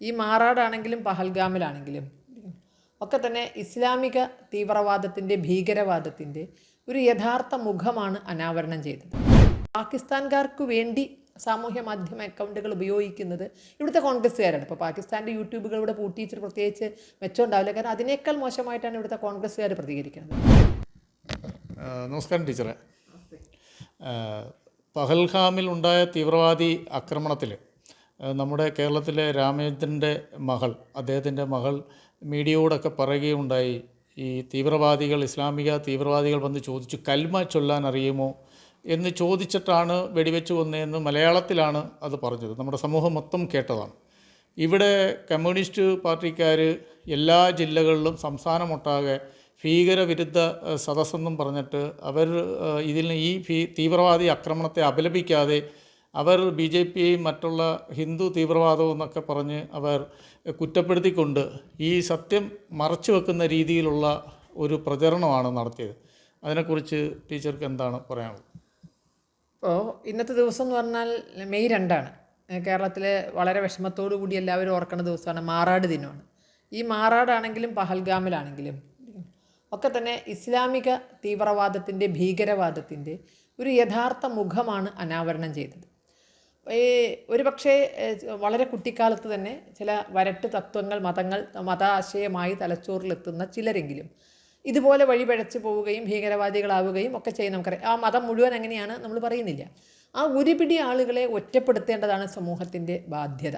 ഈ മാറാടാണെങ്കിലും പഹൽഗാമിലാണെങ്കിലും. ഒക്കെ തന്നെ ഇസ്ലാമിക തീവ്രവാദത്തിന്റെ ഭീകരവാദത്തിന്റെ ഒരു യഥാർത്ഥ മുഖമാണ് അനാവരണം ചെയ്തത്. പാകിസ്ഥാൻകാർക്ക് വേണ്ടി സാമൂഹ്യ മാധ്യമ അക്കൗണ്ടുകൾ ഉപയോഗിക്കുന്നത് ഇവിടുത്തെ കോൺഗ്രസ്സുകാരാണ്. ഇപ്പോൾ പാകിസ്ഥാന്റെ യൂട്യൂബുകൾ ഇവിടെ പൂട്ടിയിട്ട് പ്രത്യേകിച്ച് മെച്ചമുണ്ടാവില്ല. കാരണം അതിനേക്കാൾ മോശമായിട്ടാണ് ഇവിടുത്തെ കോൺഗ്രസ്സുകാർ പ്രതികരിക്കുന്നത്. നമസ്കാരം ടീച്ചറെ. പഹൽഗാമിൽ ഉണ്ടായ തീവ്രവാദി ആക്രമണത്തിൽ നമ്മുടെ കേരളത്തിലെ രാമേന്ദ്രന്റെ മകൾ അദ്ദേഹത്തിന്റെ മകൾ മീഡിയയോടൊക്കെ പറയുകയുണ്ടായി ഈ തീവ്രവാദികൾ ഇസ്ലാമിക തീവ്രവാദികൾ വന്ന് ചോദിച്ചു കൽമ ചൊല്ലാൻ അറിയുമോ? എന്ന് ചോദിച്ചിട്ടാണ് വെടിവെച്ച് കൊന്നതെന്ന് മലയാളത്തിലാണ് അത് പറഞ്ഞത്. നമ്മുടെ സമൂഹം മൊത്തം കേട്ടതാണ്. ഇവിടെ കമ്മ്യൂണിസ്റ്റ് പാർട്ടിക്കാർ എല്ലാ ജില്ലകളിലും സംസ്ഥാനമൊട്ടാകെ ഭീകരവിരുദ്ധ സദസ്സെന്നും പറഞ്ഞിട്ട് അവർ ഇതിൽ ഈ തീവ്രവാദി ആക്രമണത്തെ അപലപിക്കാതെ അവർ ബി ജെ പിയെയും മറ്റുള്ള ഹിന്ദു തീവ്രവാദവും എന്നൊക്കെ പറഞ്ഞ് അവർ കുറ്റപ്പെടുത്തിക്കൊണ്ട് ഈ സത്യം മറച്ചു വെക്കുന്ന രീതിയിലുള്ള ഒരു പ്രചരണമാണ് നടത്തിയത്. അതിനെക്കുറിച്ച് ടീച്ചർക്ക് എന്താണ് പറയാനുള്ളത്? ഇപ്പോൾ ഇന്നത്തെ ദിവസം എന്ന് പറഞ്ഞാൽ മെയ് രണ്ടാണ്. കേരളത്തിൽ വളരെ വിഷമത്തോടു കൂടി എല്ലാവരും ഓർക്കുന്ന ദിവസമാണ് മാറാട് ദിനമാണ്. ഈ മാറാടാണെങ്കിലും പഹൽഗാമിലാണെങ്കിലും ഒക്കെ തന്നെ ഇസ്ലാമിക തീവ്രവാദത്തിന്റെ ഭീകരവാദത്തിന്റെ ഒരു യഥാർത്ഥ മുഖമാണ് അനാവരണം ചെയ്തത്. ഈ ഒരു പക്ഷേ വളരെ കുട്ടിക്കാലത്ത് തന്നെ ചില വരട്ട് തത്വങ്ങൾ മതങ്ങൾ മതാശയമായി തലച്ചോറിലെത്തുന്ന ചിലരെങ്കിലും ഇതുപോലെ വഴിപഴച്ചു പോവുകയും ഭീകരവാദികളാവുകയും ഒക്കെ ചെയ്യും നമുക്കറിയാം. ആ മതം മുഴുവൻ എങ്ങനെയാണ് നമ്മൾ പറയുന്നില്ല. ആ ഒരുപിടി ആളുകളെ ഒറ്റപ്പെടുത്തേണ്ടതാണ് സമൂഹത്തിന്റെ ബാധ്യത.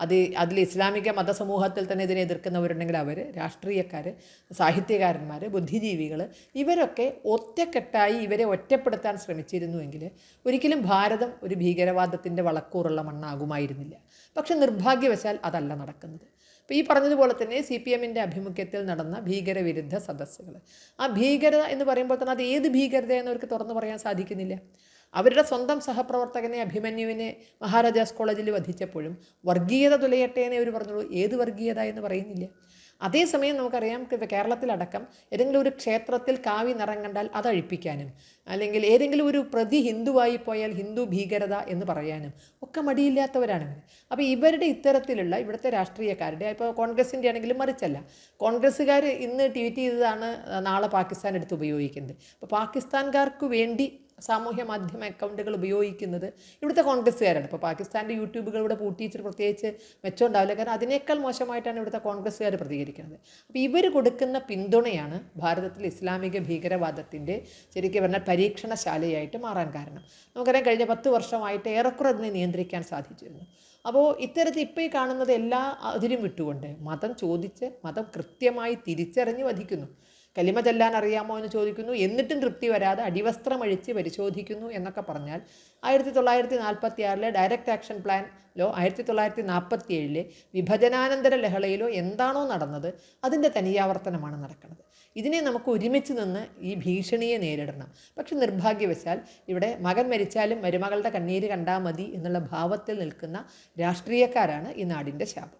അത് അതിൽ ഇസ്ലാമിക മതസമൂഹത്തിൽ തന്നെ ഇതിനെ എതിർക്കുന്നവരുണ്ടെങ്കിൽ അവർ രാഷ്ട്രീയക്കാർ സാഹിത്യകാരന്മാർ ബുദ്ധിജീവികൾ ഇവരൊക്കെ ഒറ്റക്കെട്ടായി ഇവരെ ഒറ്റപ്പെടുത്താൻ ശ്രമിച്ചിരുന്നുവെങ്കിൽ ഒരിക്കലും ഭാരതം ഒരു ഭീകരവാദത്തിന്റെ വളക്കൂറുള്ള മണ്ണാകുമായിരുന്നില്ല. പക്ഷെ നിർഭാഗ്യവശാൽ അതല്ല നടക്കുന്നത്. അപ്പോൾ ഈ പറഞ്ഞതുപോലെ തന്നെ സി പി എമ്മിന്റെ ആഭിമുഖ്യത്തിൽ നടന്ന ഭീകരവിരുദ്ധ സദസ്സുകൾ. ആ ഭീകരത എന്ന് പറയുമ്പോൾ തന്നെ അത് ഏത് ഭീകരത എന്ന് അവർക്ക് തുറന്നു പറയാൻ സാധിക്കുന്നില്ല. അവരുടെ സ്വന്തം സഹപ്രവർത്തകനെ അഭിമന്യുവിനെ മഹാരാജാസ് കോളേജിൽ വധിച്ചപ്പോഴും വർഗീയത തുലയട്ടെ എന്നേ അവർ പറഞ്ഞുള്ളൂ. ഏത് വർഗീയത എന്ന് പറയുന്നില്ല. അതേസമയം നമുക്കറിയാം കേരളത്തിലടക്കം ഏതെങ്കിലും ഒരു ക്ഷേത്രത്തിൽ കാവി നിറം കണ്ടാൽ അത് അഴിപ്പിക്കാനും അല്ലെങ്കിൽ ഏതെങ്കിലും ഒരു പ്രതി ഹിന്ദുവായി പോയാൽ ഹിന്ദു ഭീകരത എന്ന് പറയാനും ഒക്കെ മടിയില്ലാത്തവരാണ് ഇവർ അപ്പോൾ ഇവരുടെ ഇത്തരത്തിലുള്ള ഇവിടുത്തെ രാഷ്ട്രീയക്കാരുടെ ഇപ്പോൾ കോൺഗ്രസിന്റെ ആണെങ്കിലും മറിച്ചല്ല. കോൺഗ്രസ്സുകാർ ഇന്ന് ട്വീറ്റ് ചെയ്തതാണ് നാളെ പാകിസ്ഥാൻ എടുത്ത് ഉപയോഗിക്കുന്നത്. അപ്പോൾ പാകിസ്ഥാൻകാർക്ക് വേണ്ടി സാമൂഹ്യ മാധ്യമ അക്കൗണ്ടുകൾ ഉപയോഗിക്കുന്നത് ഇവിടുത്തെ കോൺഗ്രസ്സുകാരാണ്. ഇപ്പോൾ പാകിസ്ഥാന്റെ യൂട്യൂബുകൾ ഇവിടെ പൂട്ടിയിട്ട് പ്രത്യേകിച്ച് മെച്ചമുണ്ടാവില്ല. കാരണം അതിനേക്കാൾ മോശമായിട്ടാണ് ഇവിടുത്തെ കോൺഗ്രസ്സുകാർ പ്രതികരിക്കുന്നത്. അപ്പോൾ ഇവർ കൊടുക്കുന്ന പിന്തുണയാണ് ഭാരതത്തിൽ ഇസ്ലാമിക ഭീകരവാദത്തിന്റെ ശരിക്കും പറഞ്ഞാൽ പരീക്ഷണശാലയായിട്ട് മാറാൻ കാരണം. നമുക്കറിയാം കഴിഞ്ഞ പത്ത് വർഷമായിട്ട് ഏറെക്കുറെ അതിനെ നിയന്ത്രിക്കാൻ സാധിച്ചിരുന്നു. അപ്പോൾ ഇത്തരത്തിൽ ഇപ്പോൾ ഈ കാണുന്നത് എല്ലാ അതിരും വിട്ടുകൊണ്ട് മതം ചോദിച്ച് മതം കൃത്യമായി തിരിച്ചറിഞ്ഞ് വധിക്കുന്നു. കലിമ ചെല്ലാൻ അറിയാമോ എന്ന് ചോദിക്കുന്നു. എന്നിട്ടും തൃപ്തി വരാതെ അടിവസ്ത്രം അഴിച്ച് പരിശോധിക്കുന്നു എന്നൊക്കെ പറഞ്ഞാൽ ആയിരത്തി തൊള്ളായിരത്തി നാൽപ്പത്തി ആറിലെ ഡയറക്റ്റ് ആക്ഷൻ പ്ലാനിലോ ആയിരത്തി തൊള്ളായിരത്തി നാൽപ്പത്തി ഏഴിലെ വിഭജനാനന്തര ലഹളയിലോ എന്താണോ നടന്നത് അതിന്റെ തനിയാവർത്തനമാണ് നടക്കുന്നത്. ഇതിനെ നമുക്ക് ഒരുമിച്ച് നിന്ന് ഈ ഭീഷണിയെ നേരിടണം. പക്ഷെ നിർഭാഗ്യവശാൽ ഇവിടെ മകൻ മരിച്ചാലും മരുമകളുടെ കണ്ണീര് കണ്ടാൽ മതി എന്നുള്ള ഭാവത്തിൽ നിൽക്കുന്ന രാഷ്ട്രീയക്കാരാണ് ഈ നാടിന്റെ ശാപം.